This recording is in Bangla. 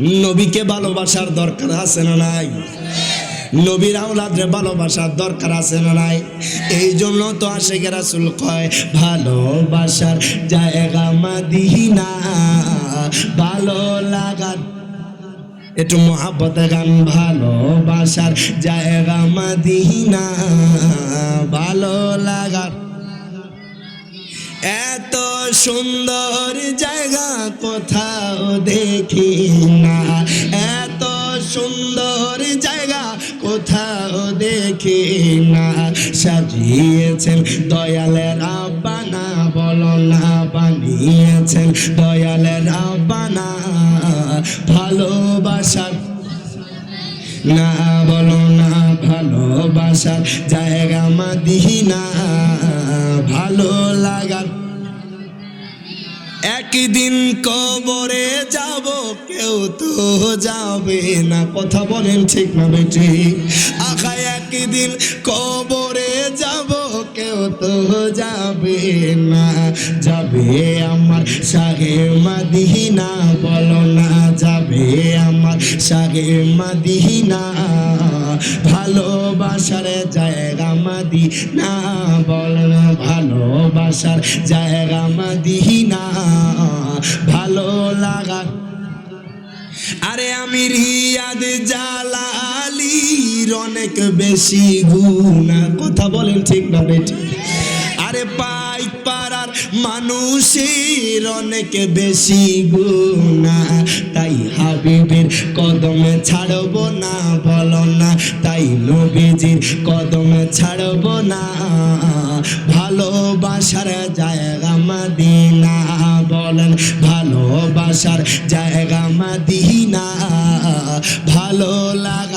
নবীকে ভালোবাসার দরকার আছে না নাই? নবীর আওলাদরে ভালোবাসার দরকার আছে না নাই? এই জন্য তো আশেখ রাসুল কয়, ভালোবাসার জায়গা মাদিনা, ভালো লাগার একটু মহাব্বতের গান, ভালোবাসার জায়গা মাদিনা, ভালো লাগার। এত সুন্দর জায়গা কোথাও দেখি না। এত সুন্দর জায়গা কোথাও দেখি না। সাজিয়েছেন দয়ালের আব্বানা বলো না বানিয়েছেন দয়ালের আব্বানা। ভালোবাসার না বলো না ভালোবাসার জায়গা মাদিনা। ভালো লাগার একদিন কবরে যাব, কেউ তো যাবে না। কথা বলেন ঠিক। না বেটি আখা একদিন কবরে যাব, কেউ তো যাবে না। যাবে আমার সাগে মাদিনা, বলো না, যাবে আমার সাগে মাদিনা। ভালোবাসার জায়গা মাদিনা, বল না, ভালোবাসার জায়গা মাদিনা। আরে আমি রিয়াদ জালালির অনেক বেশি গুণা। কথা বলেন ঠিক না আরে পাই পাড়ার মানুষের অনেক বেশি গুণা। তাই হাবিবের কদমে ছাড়ব না, বলো না। তাই নবীজির কদমে ছাড়ব না। ভালোবাসার জায়গা মাদিনা। বলেন ভালোবাসার জায়গা মাদিনা। ভালো লাগ